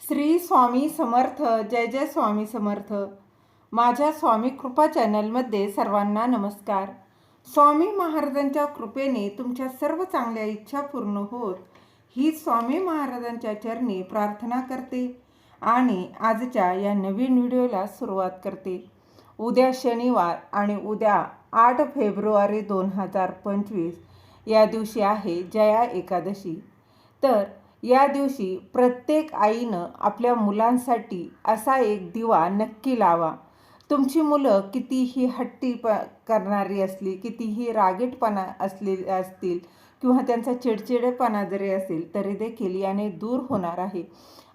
श्री स्वामी समर्थ जय जय स्वामी समर्थ. माझ्या स्वामी कृपा चॅनलमध्ये सर्वांना नमस्कार. स्वामी महाराजांच्या कृपेने तुमच्या सर्व चांगल्या इच्छा पूर्ण होत ही स्वामी महाराजांच्या चरणी प्रार्थना करते आणि आजच्या या नवीन व्हिडिओला सुरुवात करते. उद्या शनिवार आणि उद्या आठ फेब्रुवारी दोन हजार पंचवीस या दिवशी आहे जया एकादशी. तर या दिवशी प्रत्येक आईनं आपल्या मुलांसाठी असा एक दिवा नक्की लावा. तुमची मुलं कितीही हट्टी प करणारी असली कितीही रागीटपणा असलेली असतील किंवा त्यांचा चिडचिडेपणा जरी असेल तरी देखील याने दूर होणार आहे.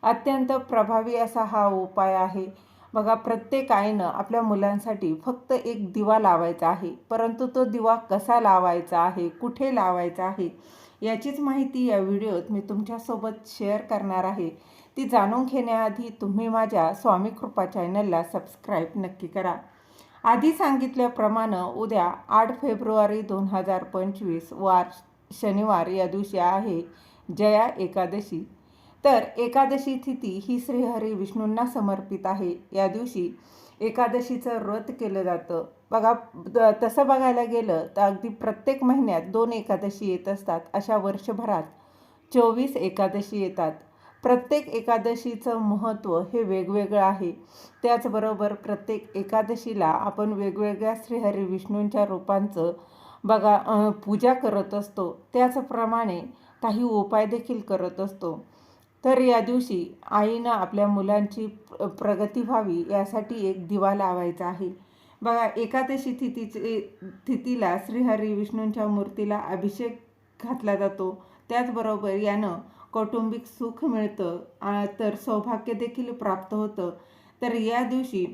अत्यंत प्रभावी असा हा उपाय आहे. बघा प्रत्येक आईनं आपल्या मुलांसाठी फक्त एक दिवा लावायचा आहे. परंतु तो दिवा कसा लावायचा आहे कुठे लावायचा आहे याचीच माहिती या व्हिडिओत मी तुमच्यासोबत शेअर करणार आहे. ती जाणून घेण्याआधी तुम्ही माझ्या स्वामी कृपा चॅनलला सबस्क्राईब नक्की करा. आधी सांगितल्याप्रमाणे उद्या आठ फेब्रुवारी दोन हजार पंचवीस वार शनिवार या दिवशी आहे जया एकादशी. तर एकादशी तिथी ही श्रीहरी विष्णूंना समर्पित आहे. या दिवशी एकादशीचं व्रत केलं जातं. बघा द- तसं बघायला गेलं तर अगदी प्रत्येक महिन्यात दोन एकादशी येत असतात अशा वर्षभरात. चोवीस एकादशी येतात. प्रत्येक एकादशीचं महत्त्व हे वेगवेगळं आहे. त्याचबरोबर प्रत्येक एकादशीला आपण वेगवेगळ्या श्रीहरी विष्णूंच्या रूपांचं बघा पूजा करत असतो. त्याचप्रमाणे काही उपाय देखील करत असतो. तर या दिवशी आईनं आपल्या मुलांची प्रगती व्हावी यासाठी एक दिवा लावायचा आहे. बघा एकादशी तिथीचे तिथीला श्रीहरी विष्णूंच्या मूर्तीला अभिषेक घातला जातो. त्याचबरोबर यानं कौटुंबिक सुख मिळतं तर सौभाग्य देखील प्राप्त होतं. तर या दिवशी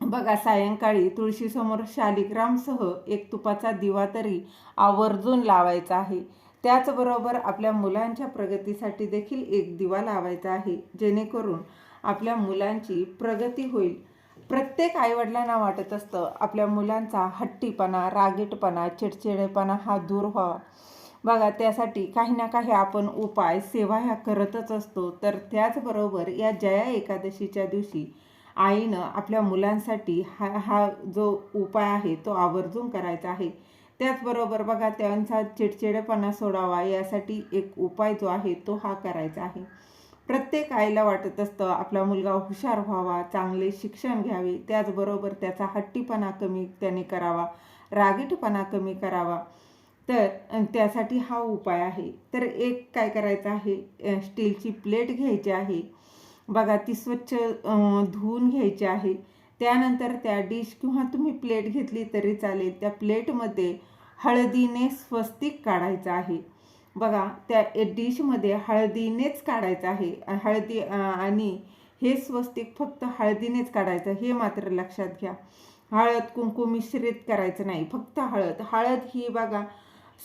बघा सायंकाळी तुळशीसमोर शालिग्रामसह एक तुपाचा दिवा तरी आवर्जून लावायचा आहे. त्याचबरोबर आपल्या मुलांच्या प्रगतीसाठी देखील एक दिवा लावायचा आहे. जेणेकरून आपल्या मुलांची प्रगती होईल. प्रत्येक आईवडिलांना वाटत असतं आपल्या मुलांचा हट्टीपणा रागीटपणा चिडचिडेपणा हा दूर व्हावा. बघा त्यासाठी काही ना काही आपण उपाय सेवा ह्या करतच असतो. तर त्याचबरोबर या जया एकादशीच्या दिवशी आईनं आपल्या मुलांसाठी हा हा जो उपाय आहे तो आवर्जून करायचा आहे. त्याचबरोबर बघा त्यांचा चिडचिडेपणा सोडावा यासाठी एक उपाय जो आहे तो हा करायचा आहे. प्रत्येक आईला वाटत असतं आपला मुलगा हुशार व्हावा चांगले शिक्षण घ्यावे त्याचबरोबर त्याचा हट्टीपणा कमी त्याने करावा रागीटपणा कमी करावा. तर त्यासाठी हा उपाय आहे. तर एक काय करायचं आहे स्टीलची प्लेट घ्यायची आहे. बघा ती स्वच्छ धुवून घ्यायची आहे. त्यानंतर त्या डिश किंवा तुम्ही प्लेट घेतली तरी चालेल. त्या प्लेटमध्ये हळदीने स्वस्तिक काढायचं आहे. बघा त्या डिशमध्ये हळदीनेच काढायचं आहे. हळदी आणि हे स्वस्तिक फक्त हळदीनेच काढायचं हे मात्र लक्षात घ्या. हळद कुंकू मिश्रित करायचं नाही. फक्त हळद. हळद ही बघा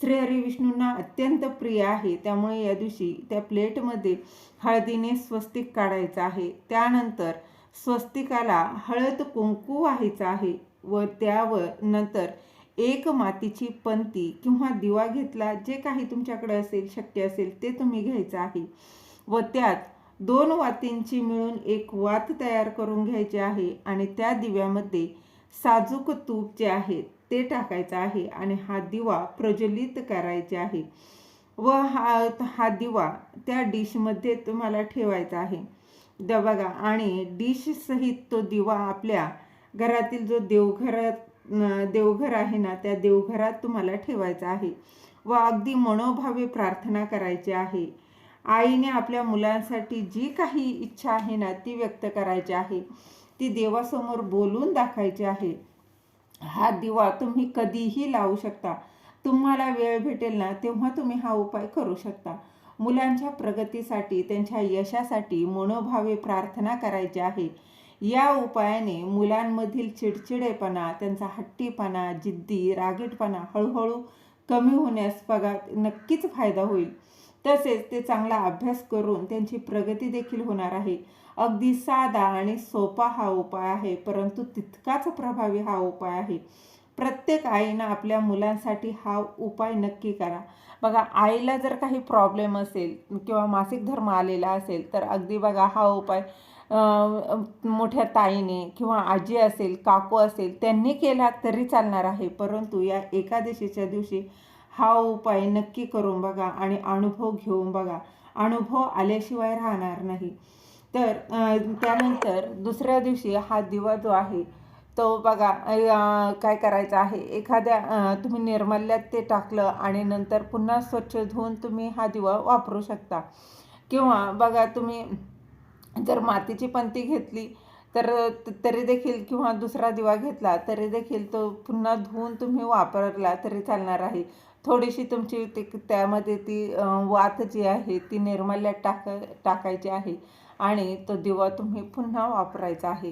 श्रीहरी विष्णूंना अत्यंत प्रिय आहे. त्यामुळे या दिवशी त्या प्लेटमध्ये हळदीने स्वस्तिक काढायचं आहे. त्यानंतर स्वस्तिकाला हळद कुंकू व्हायचा आहे व त्यावर नंतर एक मातीची पंती किंवा दिवा घेतला जे काही तुमच्याकडे असेल शक्य असेल ते तुम्ही घ्यायचं आहे. व त्यात दोन वातींची मिळून एक वात तयार करून घ्यायची आहे आणि त्या दिव्यामध्ये साजूक तूप जे आहे ते टाकायचं आहे आणि हा दिवा प्रज्वलित करायचे आहे. व हा हा दिवा त्या डिशमध्ये तुम्हाला ठेवायचा आहे. द बघा आणि डिशसहित तो दिवा आपल्या घरातील जो देवघरात देवघर आहे ना त्या देवघरात तुम्हाला ठेवायचा आहे व अगदी मनोभावे प्रार्थना करायची आहे. आईने आपल्या मुलांसाठी जी काही इच्छा आहे ना ती व्यक्त करायची आहे. ती देवासमोर बोलून दाखवायची आहे. हा दिवा तुम्ही कधीही लावू शकता. तुम्हाला वेळ भेटेल ना तेव्हा तुम्ही हा उपाय करू शकता. मुलांच्या प्रगतीसाठी त्यांच्या यशासाठी मनोभावे प्रार्थना करायची आहे. या उपायाने मुलांमधील चिडचिडेपणा त्यांचा हट्टीपणा जिद्दी रागीटपणा हळूहळू कमी होण्यास बघा नक्कीच फायदा होईल. तसेच ते चांगला अभ्यास करून त्यांची प्रगती देखील होणार आहे. अगदी साधा आणि सोपा हा उपाय आहे परंतु तितकाच प्रभावी हा उपाय आहे. प्रत्येक आईनं आपल्या मुलांसाठी हा उपाय नक्की करा. बघा आईला जर काही प्रॉब्लेम असेल किंवा मासिक धर्म आलेला असेल तर अगदी बघा हा उपाय मोठ्या ताईने किंवा आजी असेल काकू असेल त्यांनी केला तरी चालणार आहे. परंतु या एकादशीच्या दिवशी हा उपाय नक्की करून बघा आणि अनुभव घेऊन बघा. अनुभव आल्याशिवाय राहणार नाही. तर त्यानंतर दुसऱ्या दिवशी हा दिवा जो आहे तो बघा काय करायचं आहे? एखाद्या तुम्ही निर्मल्यात ते टाकलं आणि नंतर पुन्हा स्वच्छ धुवून तुम्ही हा दिवा वापरू शकता. किंवा बघा तुम्ही जर मातीची पंती घेतली तर तरी देखील किंवा दुसरा दिवा घेतला तरी देखील तो पुन्हा धुवून तुम्ही वापरला तरी चालणार आहे. थोडीशी तुमची ती त्यामध्ये ती वात जी आहे ती निर्मल्यात टाक टाकायची आहे आणि तो दिवा तुम्ही पुन्हा वापरायचा आहे.